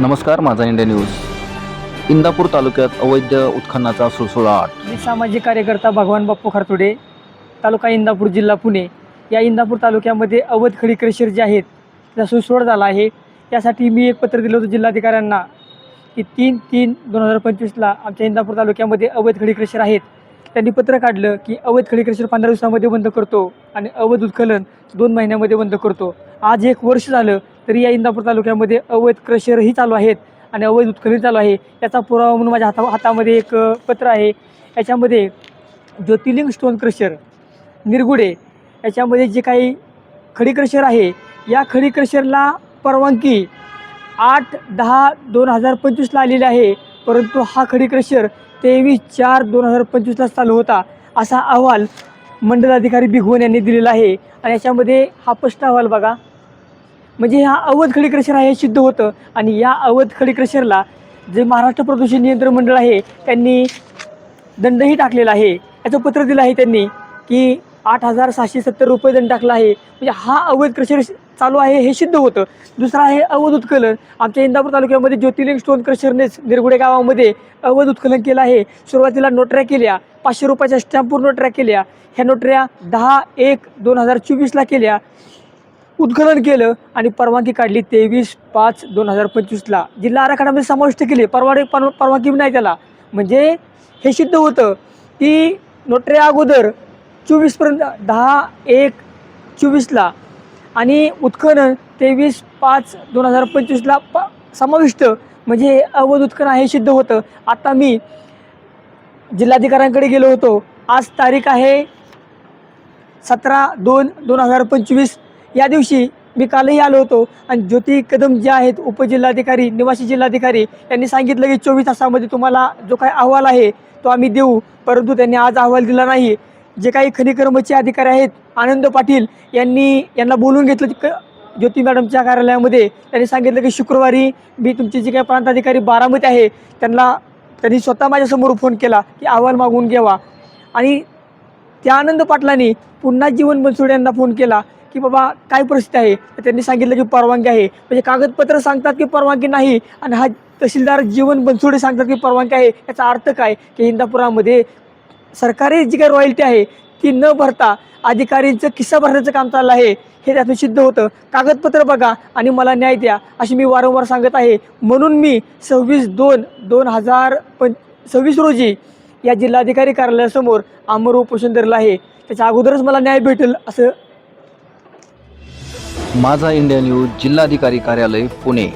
नमस्कार माझा India news. Indapur तालुक्यात अवैध उत्खननाचा सुळसुळाट मी सामाजिक कार्यकर्ता भगवान बाप्पू खारतोडे तालुका इंदापूर जिल्हा पुणे. या इंदापूर तालुक्यामध्ये अवैध खडी क्रेशर जे आहेत त्याचा सुळसुळाट झाला आहे. त्यासाठी मी एक पत्र दिलं होतं जिल्हाधिकाऱ्यांना की तीन तीन दोन हजार पंचवीसला आमच्या इंदापूर तालुक्यामध्ये अवैध खडी क्रेशर आहेत. त्यांनी पत्र काढलं की अवैध खडी क्रेशर पंधरा दिवसामध्ये बंद करतो आणि अवैध उत्खनन दोन महिन्यामध्ये बंद करतो. आज एक वर्ष झालं तरी या इंदापूर तालुक्यामध्ये अवैध क्रशरही चालू आहेत आणि अवैध उत्खनन चालू आहे. याचा पुरावा म्हणून माझ्या हाता हातामध्ये एक पत्र आहे. याच्यामध्ये ज्योतिर्लिंग स्टोन क्रशर निरगुडे याच्यामध्ये जे काही खडी क्रशर आहे या खडी क्रशरला परवानगी आठ दहा दोन हजार पंचवीसला आलेली आहे. परंतु हा खडी क्रशर तेवीस चार दोन हजार पंचवीसला चालू होता असा अहवाल मंडलाधिकारी भिगवण यांनी दिलेला आहे. आणि याच्यामध्ये हा प्रश्न अहवाल बघा. म्हणजे हा अवध खडी क्रशर आहे हे सिद्ध होतं. आणि या अवध खडी क्रशरला जे महाराष्ट्र प्रदूषण नियंत्रण मंडळ आहे त्यांनी दंडही टाकलेला आहे. याचं पत्र दिलं आहे त्यांनी की आठ हजार सहाशे सत्तर रुपये दंड टाकला आहे. म्हणजे हा अवैध क्रशर चालू आहे हे सिद्ध होतं. दुसरा आहे अवध उत्खनन. आमच्या इंदापूर तालुक्यामध्ये ज्योतिर्लिंग स्टोन क्रशरनेच निरगुडे गावामध्ये अवध उत्खनन केलं आहे. सुरुवातीला नोटऱ्या केल्या. पाचशे रुपयाच्या स्टॅम्पवर नोटऱ्या केल्या. ह्या नोटऱ्या दहा एक दोन हजार चोवीसला केल्या. उत्खनन केलं आणि परवानगी काढली तेवीस पाच दोन हजार पंचवीसला. जिल्हा आराखड्यामध्ये समाविष्ट केली. परवाने पर परवानगी नाही त्याला. म्हणजे हे सिद्ध होतं की नोटऱ्या अगोदर चोवीसपर्यंत दहा एक चोवीसला आणि उत्खनन तेवीस पाच दोन हजार पंचवीसला प समाविष्ट. म्हणजे हे अवध उत्खनन हे सिद्ध होतं. आता मी जिल्हाधिकाऱ्यांकडे गेलो होतो. आज तारीख आहे सतरा दोन दोन हजार पंचवीस. या दिवशी मी कालही आलो होतो आणि ज्योती कदम जे आहेत उपजिल्हाधिकारी निवासी जिल्हाधिकारी यांनी सांगितलं की चोवीस तासामध्ये तुम्हाला जो काही अहवाल आहे तो आम्ही देऊ. परंतु त्यांनी आज अहवाल दिला नाही. जे काही खनिकर्मचे अधिकारी आहेत आनंद पाटील यांनी यांना बोलून घेतलं क ज्योती मॅडमच्या कार्यालयामध्ये. त्यांनी सांगितलं की शुक्रवारी मी तुमचे जे काही प्रांताधिकारी बारामती आहे त्यांना त्यांनी स्वतः माझ्यासमोर फोन केला की अहवाल मागवून घ्यावा. आणि त्या आनंद पाटलांनी पुन्हा जीवन बनसोडे यांना फोन केला. की बाबा काय परिस्थिती आहे? तर त्यांनी सांगितलं की परवानगी आहे. म्हणजे कागदपत्र सांगतात की परवानगी नाही आणि हा तहसीलदार जीवन बनसोडे सांगतात की परवानगी आहे. याचा अर्थ काय? की इंदापुरामध्ये सरकारी जी काही रॉयल्टी आहे ती न भरता अधिकारींचं किस्सा भरण्याचं काम चाललं आहे. हे त्यातून सिद्ध होतं. कागदपत्र बघा आणि मला न्याय द्या अशी मी वारंवार सांगत आहे. म्हणून मी सव्वीस दोन दोन हजार पं सव्वीस रोजी या जिल्हाधिकारी कार्यालयासमोर आमर उपोषण धरलं आहे. त्याच्या अगोदरच मला न्याय भेटेल असं माझा इंडिया न्यूज जिल्हाधिकारी कार्यालय पुणे.